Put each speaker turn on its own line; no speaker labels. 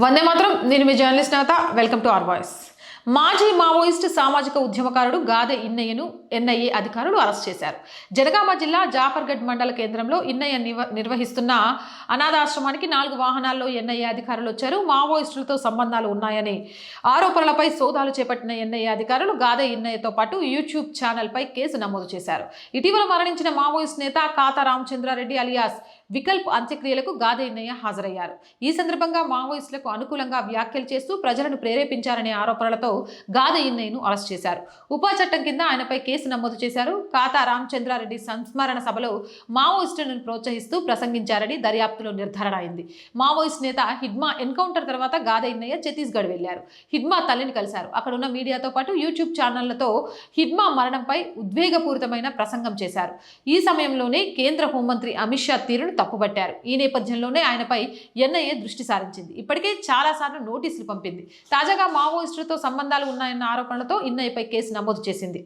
వందే మాత్రం నేను మీ జర్నలిస్ట్ నేత వెల్కమ్ టు అవర్ వాయిస్ మాజీ మావోయిస్ట్ సామాజిక ఉద్యమకారుడు గాదె ఇన్నయ్యను ఎన్ఐఏ అధికారులు అరెస్ట్ చేశారు. జనగామ జిల్లా జాఫర్గఢ్ మండల కేంద్రంలో ఇన్నయ్య నివ నిర్వహిస్తున్న అనాథాశ్రమానికి నాలుగు వాహనాల్లో ఎన్ఐఏ అధికారులు వచ్చారు. మావోయిస్టులతో సంబంధాలు ఉన్నాయని ఆరోపణలపై సోదాలు చేపట్టిన ఎన్ఐఏ అధికారులు గాదె ఇన్నయ్యతో పాటు యూట్యూబ్ ఛానల్పై కేసు నమోదు చేశారు. ఇటీవల మరణించిన మావోయిస్ట్ నేత కాతా రామచంద్రారెడ్డి అలియాస్ వికల్ప్ అంత్యక్రియలకు గాదే ఇన్నయ్య హాజరయ్యారు. ఈ సందర్భంగా మావోయిస్టులకు అనుకూలంగా వ్యాఖ్యలు చేస్తూ ప్రజలను ప్రేరేపించారనే ఆరోపణలతో గాదే ఇన్నయ్యను అరెస్ట్ చేశారు. ఉపా చట్టం కింద ఆయనపై కేసు నమోదు చేశారు. కాతా రామచంద్రారెడ్డి సంస్మరణ సభలో మావోయిస్టులను ప్రోత్సహిస్తూ ప్రసంగించారని దర్యాప్తులో నిర్ధారణ అయింది. మావోయిస్ట్ నేత హిడ్మా ఎన్కౌంటర్ తర్వాత గాదే ఇన్నయ్య ఛత్తీస్గఢ్ వెళ్ళారు హిడ్మా తల్లిని కలిశారు. అక్కడ ఉన్న మీడియాతో పాటు యూట్యూబ్ ఛానళ్ళతో హిడ్మా మరణంపై ఉద్వేగపూరితమైన ప్రసంగం చేశారు. ఈ సమయంలోనే కేంద్ర హోంమంత్రి అమిత్ షా తీరును తప్పుపట్టారు. ఈ నేపథ్యంలోనే ఆయనపై ఎన్ఐఏ దృష్టి సారించింది. ఇప్పటికే చాలాసార్లు నోటీసులు పంపింది. తాజాగా మావోయిస్టులతో సంబంధాలు ఉన్నాయన్న ఆరోపణలతో ఇన్నయ్యపై కేసు నమోదు చేసింది.